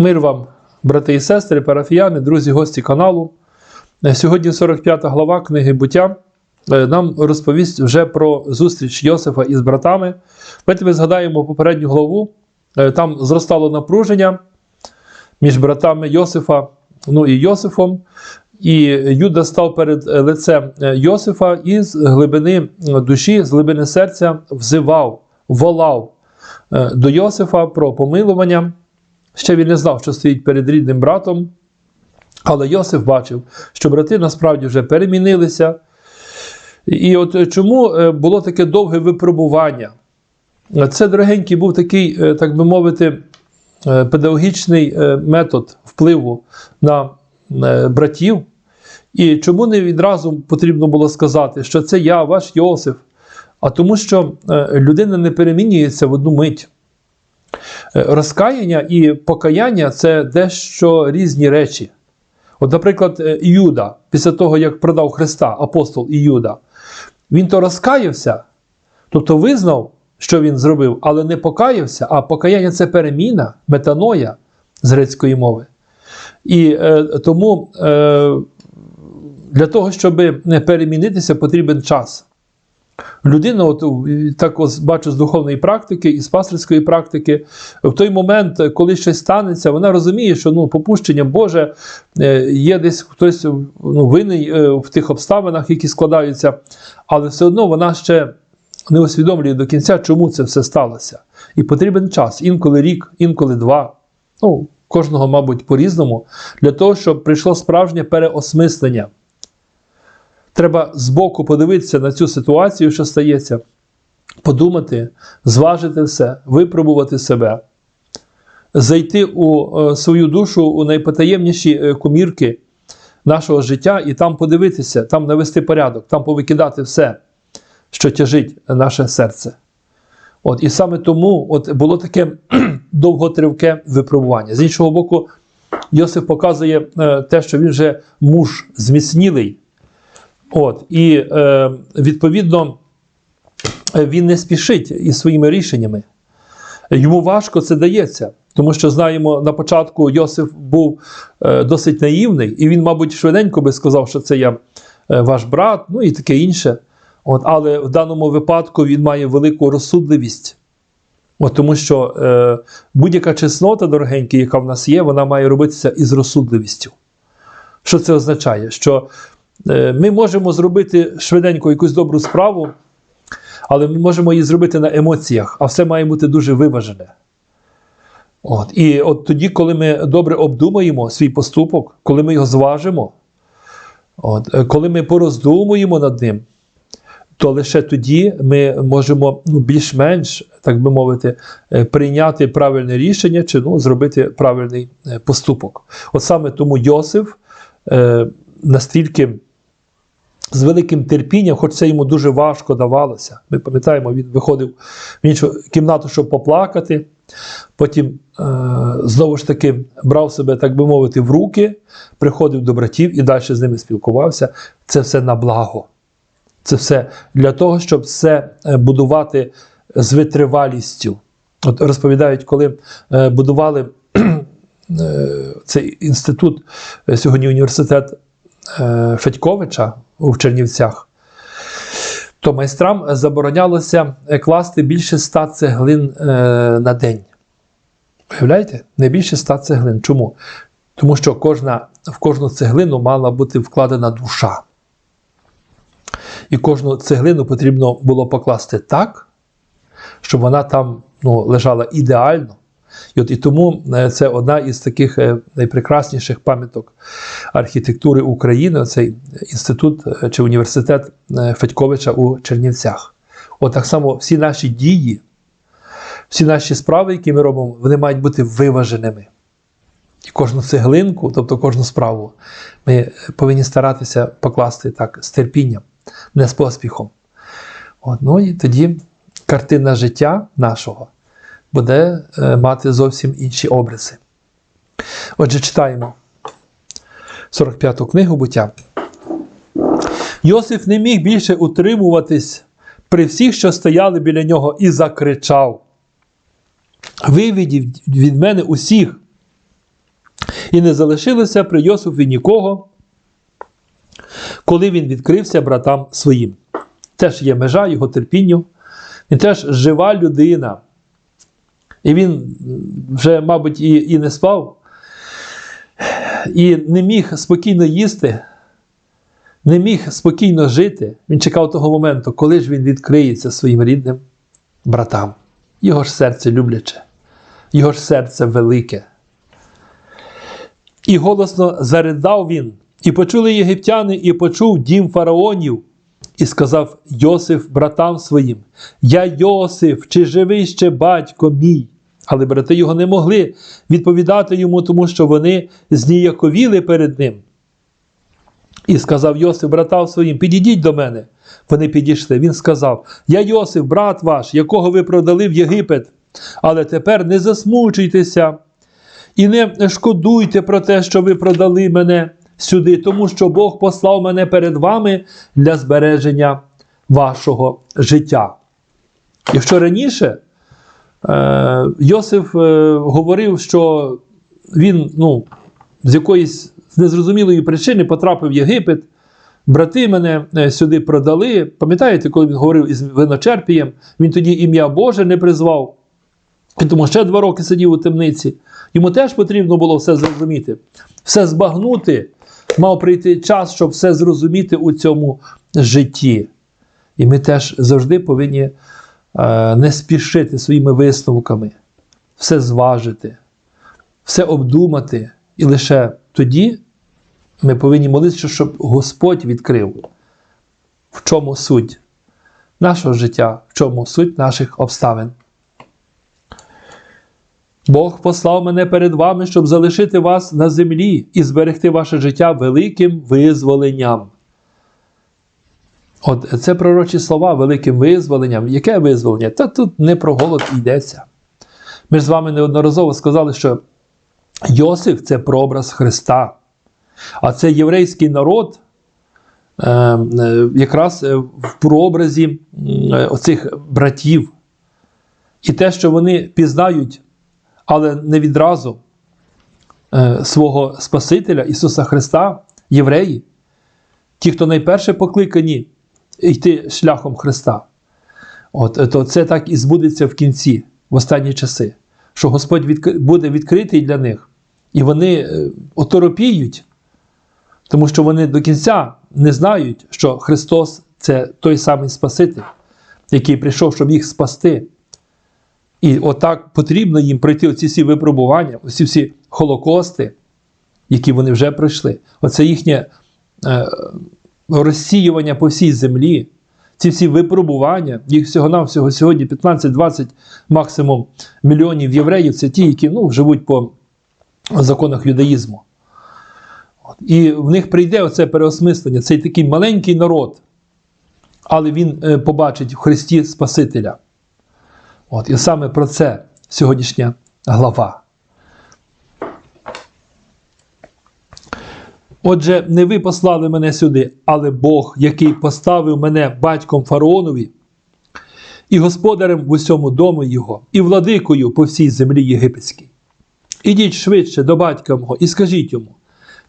Мир вам, брати і сестри, парафіяни, друзі, гості каналу. Е, Сьогодні 45 глава книги буття е, нам розповість вже про зустріч Йосифа із братами. Ми згадаємо попередню главу. Е, Там зростало напруження між братами Йосифа ну і Йосифом. І Юда став перед лицем Йосифа і з глибини душі, з глибини серця взивав, волав до Йосифа про помилування. Ще він не знав, що стоїть перед рідним братом, але Йосиф бачив, що брати насправді вже перемінилися. І от чому е, було таке довге випробування? Це, дорогенький, був такий, е, так би мовити, е, педагогічний метод впливу на братів. І чому не відразу потрібно було сказати, що це я, ваш Йосиф, а тому, що людина не перемінюється в одну мить. Е, Розкаяння і покаяння це дещо різні речі. От, наприклад, е, Іуда, після того, як продав Христа, апостол Іуда, він то розкаявся, тобто визнав, що він зробив, але не покаявся, а покаяння це переміна, метаноя з грецької мови. І е, тому е, для того, щоб не перемінитися, потрібен час. Людина, от, так ось бачу з духовної практики і з пастирської практики, в той момент, коли щось станеться, вона розуміє, що ну, попущення Боже е, є десь хтось ну, винний е, в тих обставинах, які складаються, але все одно вона ще не усвідомлює до кінця, чому це все сталося. І потрібен час, інколи рік, інколи два. Ну, кожного, мабуть, по-різному, для того, щоб прийшло справжнє переосмислення. Треба збоку подивитися на цю ситуацію, що стається, подумати, зважити все, випробувати себе, зайти у е, свою душу у найпотаємніші е, комірки нашого життя і там подивитися, там навести порядок, там повикидати все, що тяжить наше серце. От, і саме тому от було таке довготривке випробування. З іншого боку, Йосиф показує е, те, що він вже муж зміцнілий. От, і е, відповідно е, він не спішить із своїми рішеннями. Йому важко це дається, тому що знаємо, на початку Йосиф був е, досить наївний, і він, мабуть, швиденько би сказав, що це я е, ваш брат, ну і таке інше. От, але в даному випадку він має велику розсудливість. От, тому що е, будь-яка чеснота, дорогенькі, яка в нас є, вона має робитися із розсудливістю. Що це означає? Що ми можемо зробити швиденько якусь добру справу, але ми можемо її зробити на емоціях, а все має бути дуже виважене. От. І от тоді, коли ми добре обдумаємо свій поступок, коли ми його зважимо, от, е, коли ми пороздумуємо над ним, то лише тоді ми можемо ну, більш-менш, так би мовити, е, прийняти правильне рішення чи ну, зробити правильний е, поступок. От саме тому Йосиф е, настільки з великим терпінням, хоч це йому дуже важко давалося. Ми пам'ятаємо, він виходив в іншу кімнату, щоб поплакати. Потім е, знову ж таки брав себе, так би мовити, в руки, приходив до братів і далі з ними спілкувався. Це все на благо. Це все для того, щоб все е, будувати з витривалістю. От розповідають, коли е, будували е, цей інститут, е, сьогодні університет е, Федьковича у Чернівцях, то майстрам заборонялося е, класти більше 100 цеглин е, на день. Уявляєте? Не більше 100 цеглин. Чому? Тому що кожна, в кожну цеглину мала бути вкладена душа. І кожну цеглину потрібно було покласти так, щоб вона там ну, лежала ідеально. І, от, і тому е, це одна із таких е, найпрекрасніших пам'яток архітектури України, цей інститут е, чи університет Федьковича у Чернівцях. От так само всі наші дії, всі наші справи, які ми робимо, вони мають бути виваженими. І кожну цеглинку, тобто кожну справу, ми повинні старатися покласти так з терпінням, не з поспіхом. От, ну і тоді картина життя нашого буде е, мати зовсім інші обриси. Отже, читаємо 45-ту книгу буття. Йосиф не міг більше утримуватись при всіх, що стояли біля нього, і закричав: Виведіть від мене усіх, І не залишилося при Йосифі нікого, коли він відкрився братам своїм. Теж є межа його терпінню. Він теж жива людина. І він вже, мабуть, і, і не спав, і не міг спокійно їсти, не міг спокійно жити. Він чекав того моменту, коли ж він відкриється своїм рідним братам. Його ж серце любляче, його ж серце велике. І голосно заридав він, і почули єгиптяни, і почув дім фараонів, і сказав Йосиф братам своїм: Я Йосиф, чи живий ще батько мій? Але брати його не могли відповідати йому, тому що вони зніяковіли перед ним. І сказав Йосиф братам своїм: Підійдіть до мене. Вони підійшли. Він сказав: Я Йосиф, брат ваш, якого ви продали в Єгипет, але тепер не засмучуйтеся і не шкодуйте про те, що ви продали мене сюди, тому що Бог послав мене перед вами для збереження вашого життя. Якщо раніше е, Йосиф е, говорив, що він ну, з якоїсь незрозумілої причини потрапив в Єгипет, брати мене е, сюди продали. Пам'ятаєте, коли він говорив із виночерпієм, він тоді ім'я Боже не призвав. І тому ще два роки сидів у темниці. Йому теж потрібно було все зрозуміти, все збагнути. Мав прийти час, щоб все зрозуміти у цьому житті. І ми теж завжди повинні е, не спішити своїми висновками, все зважити, все обдумати. І лише тоді ми повинні молитися, щоб Господь відкрив, в чому суть нашого життя, в чому суть наших обставин. Бог послав мене перед вами, щоб залишити вас на землі і зберегти ваше життя великим визволенням. От це пророчі слова великим визволенням. Яке визволення? Та тут не про голод йдеться. Ми ж з вами неодноразово сказали, що Йосиф це прообраз Христа. А це єврейський народ, е, е, якраз е, в прообразі оцих братів. І те, що вони пізнають але не відразу е, свого Спасителя Ісуса Христа, євреї, ті, хто найперше покликані йти шляхом Христа. От, то це так і збудеться в кінці, в останні часи, що Господь відк... буде відкритий для них, і вони е, оторопіють, тому що вони до кінця не знають, що Христос це той самий Спаситель, який прийшов, щоб їх спасти. І отак потрібно їм пройти оці всі випробування, оці всі холокости, які вони вже пройшли. Оце їхнє е, розсіювання по всій землі, ці всі випробування, їх всього-навсього сьогодні 15-20 максимум мільйонів євреїв це ті, які ну, живуть по законах юдаїзму. І в них прийде оце переосмислення, цей такий маленький народ, але він е, побачить в Христі Спасителя. От, І саме про це сьогоднішня глава. Отже, не ви послали мене сюди, але Бог, який поставив мене батьком фараонові, і господарем в усьому дому його, і владикою по всій землі єгипетській. Ідіть швидше до батька мого і скажіть йому: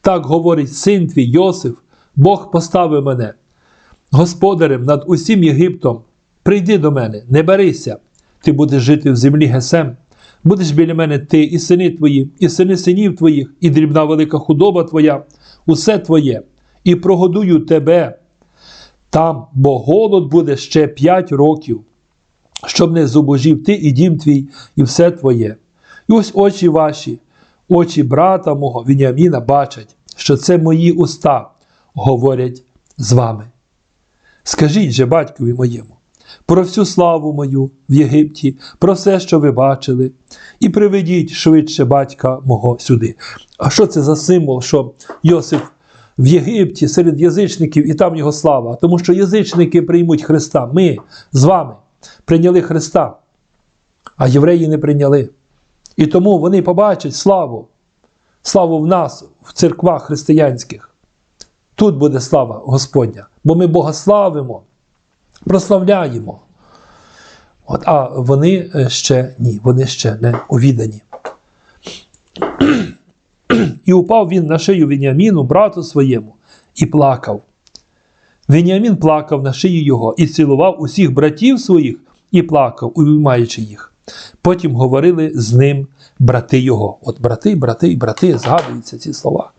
так говорить син твій Йосиф, Бог поставив мене, господарем над усім Єгиптом. Прийди до мене, не барися, ти будеш жити в землі Гесем, будеш біля мене ти, і сини твої, і сини синів твоїх, і дрібна велика худоба твоя, усе твоє, і прогодую тебе там, бо голод буде ще п'ять років, щоб не зубожів ти і дім твій, і все твоє. І ось очі ваші, очі брата мого Вініаміна бачать, що це мої уста говорять з вами. Скажіть же батькові моєму про всю славу мою в Єгипті, про все, що ви бачили, і приведіть швидше батька мого сюди. А що це за символ, що Йосиф в Єгипті серед язичників і там його слава? Тому що язичники приймуть Христа. Ми з вами прийняли Христа, а євреї не прийняли. І тому вони побачать славу, славу в нас, в церквах християнських. Тут буде слава Господня, бо ми Бога славимо прославляємо. От, А вони ще ні, вони ще не увідані. І упав він на шию Веніаміну, брату своєму, і плакав. Веніамін плакав на шиї його і цілував усіх братів своїх і плакав, увіймаючи їх. Потім говорили з ним брати його. От брати, брати, брати, згадуються ці слова.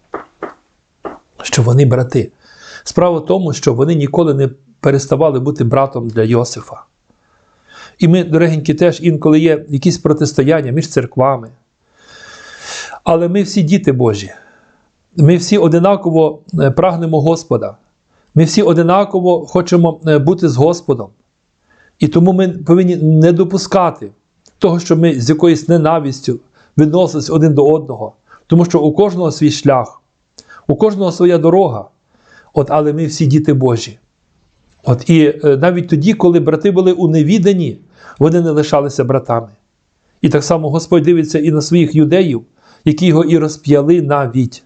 Що вони брати. Справа в тому, що вони ніколи не переставали бути братом для Йосифа. І ми, дорогенькі, теж інколи є якісь протистояння між церквами. Але ми всі діти Божі. Ми всі одинаково е, прагнемо Господа. Ми всі одинаково хочемо е, бути з Господом. І тому ми повинні не допускати того, що ми з якоюсь ненавистю відносились один до одного. Тому що у кожного свій шлях, у кожного своя дорога. От, але ми всі діти Божі. От, і е, навіть тоді, коли брати були у невіданні, вони не лишалися братами. І так само Господь дивиться і на своїх юдеїв, які його і розп'яли навіть.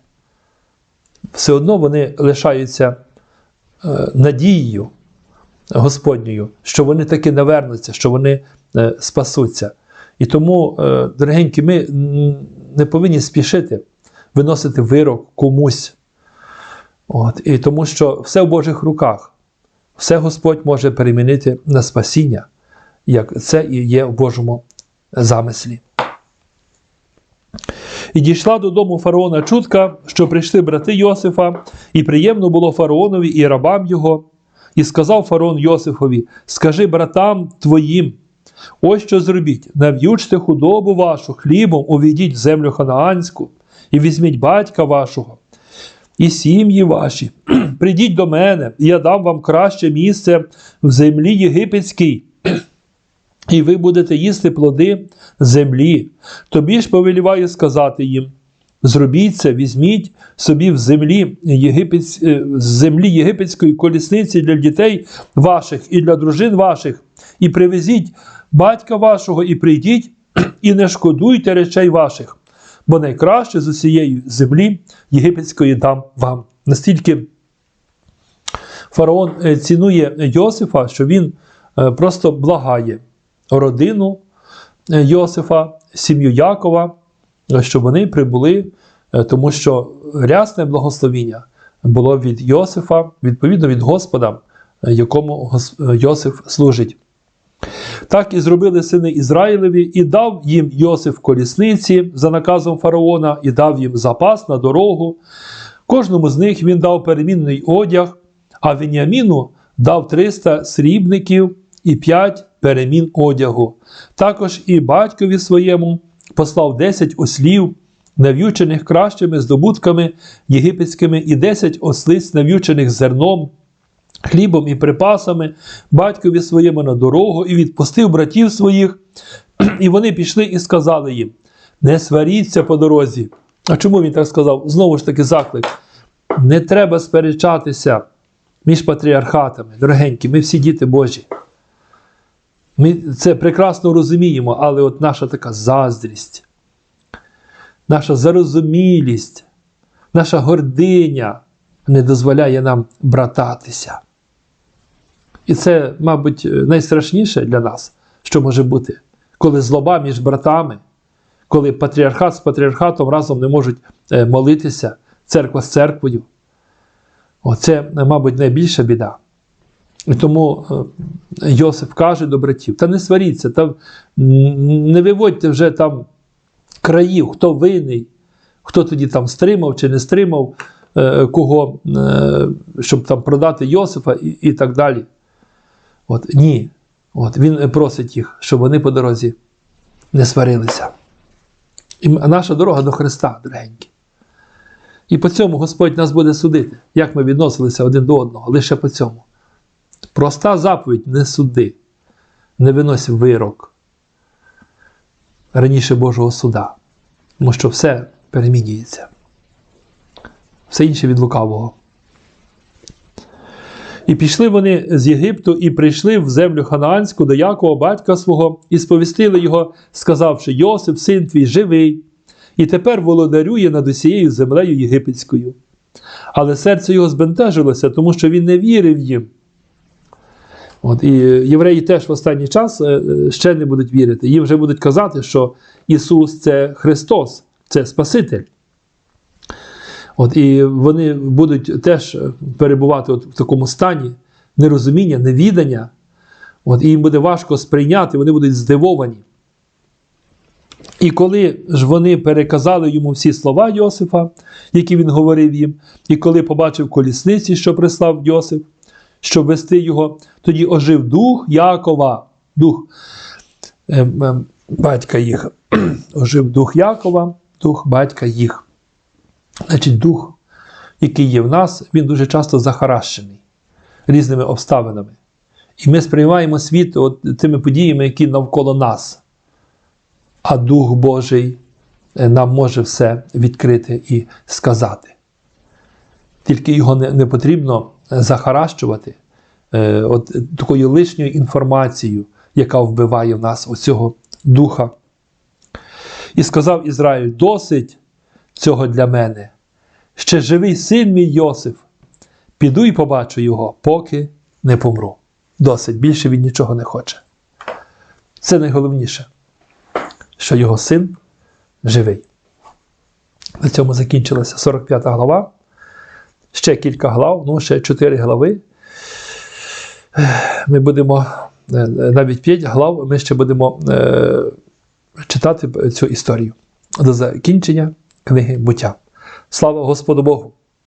Все одно вони лишаються е, надією Господньою, що вони таки навернуться, що вони е, спасуться. І тому, дорогенькі, ми не повинні спішити виносити вирок комусь. От, і тому що все в Божих руках, все Господь може перемінити на спасіння, як це і є в Божому замислі. І дійшла додому фараона чутка, що прийшли брати Йосифа, і приємно було фараонові і рабам його. І сказав фараон Йосифові: Скажи братам твоїм, ось що зробіть: нав'ючте худобу вашу хлібом, увійдіть в землю ханаанську, і візьміть батька вашого, і сім'ї ваші. Прийдіть до мене, і я дам вам краще місце в землі єгипетській. І ви будете їсти плоди землі. Тобі ж повеліваю сказати їм: зробіть це, візьміть собі в землі єгипетсь... е, з землі єгипетської колісниці для дітей ваших і для дружин ваших, і привезіть батька вашого, і прийдіть, і не шкодуйте речей ваших, бо найкраще з усієї землі єгипетської дам вам. Настільки фараон е, цінує Йосифа, що він е, просто благає родину е, Йосифа, сім'ю Якова, щоб вони прибули, тому що рясне благословіння було від Йосифа, відповідно від Господа, якому Йосиф служить. Так і зробили сини Ізраїлеві, і дав їм Йосиф колісниці за наказом фараона, і дав їм запас на дорогу. Кожному з них він дав перемінний одяг, а Веніаміну дав 300 срібників і 5 перемін одягу. Також і батькові своєму послав 10 ослів, нав'ючених кращими здобутками єгипетськими, і 10 ослиць, нав'ючених зерном, хлібом і припасами, батькові своєму на дорогу, і відпустив братів своїх. І вони пішли і сказали їм: не сваріться по дорозі. А чому він так сказав? Знову ж таки, заклик. Не треба сперечатися між патріархатами. Дорогенькі, ми всі діти Божі. Ми це прекрасно розуміємо, але от наша така заздрість, наша зарозумілість, наша гординя не дозволяє нам брататися. І це, мабуть, найстрашніше для нас, що може бути, коли злоба між братами, коли патріархат з патріархатом разом не можуть е, молитися, церква з церквою. Оце, мабуть, найбільша біда. І тому е, Йосиф каже до братів: та не сваріться, та не виводьте вже там країв, хто винний, хто тоді там стримав чи не стримав е, кого, е, щоб там продати Йосифа і, і так далі. От, ні. От, він просить їх, щоб вони по дорозі не сварилися. І наша дорога до Христа, дорогенькі. І по цьому Господь нас буде судити, як ми відносилися один до одного, лише по цьому. Проста заповідь не суди, не винось вирок раніше Божого суда, тому що все перемінюється. Все інше від лукавого. І пішли вони з Єгипту і прийшли в землю Ханаанську до Якова, батька свого, і сповістили його, сказавши: Йосип, син твій, живий, і тепер володарює над усією землею єгипетською. Але серце його збентежилося, тому що він не вірив їм. От, і євреї теж в останній час е, е, ще не будуть вірити. Їм вже будуть казати, що Ісус це Христос, це Спаситель. От, і вони будуть теж перебувати от в такому стані нерозуміння, невідання. От, і їм буде важко сприйняти, вони будуть здивовані. І коли ж вони переказали йому всі слова Йосифа, які він говорив їм, і коли побачив колісниці, що прислав Йосиф, щоб вести його, тоді ожив дух Якова, дух ем, ем, батька їх. ожив дух Якова, дух батька їх. Значить, дух, який є в нас, він дуже часто захаращений різними обставинами. І ми сприймаємо світ от, тими подіями, які навколо нас. А Дух Божий е, нам може все відкрити і сказати. Тільки його не, не потрібно е, захаращувати е, от, такою лишньою інформацією, яка вбиває в нас оцього духа. І сказав Ізраїль: досить цього для мене. Ще живий син мій Йосиф. Піду і побачу його, поки не помру. Досить, більше він нічого не хоче. Це найголовніше, що його син живий. На цьому закінчилася 45 глава. Ще кілька глав, ну ще 4 глави. Ми будемо е, навіть 5 глав, ми ще будемо е, читати цю історію до закінчення книги буття. Слава Господу Богу!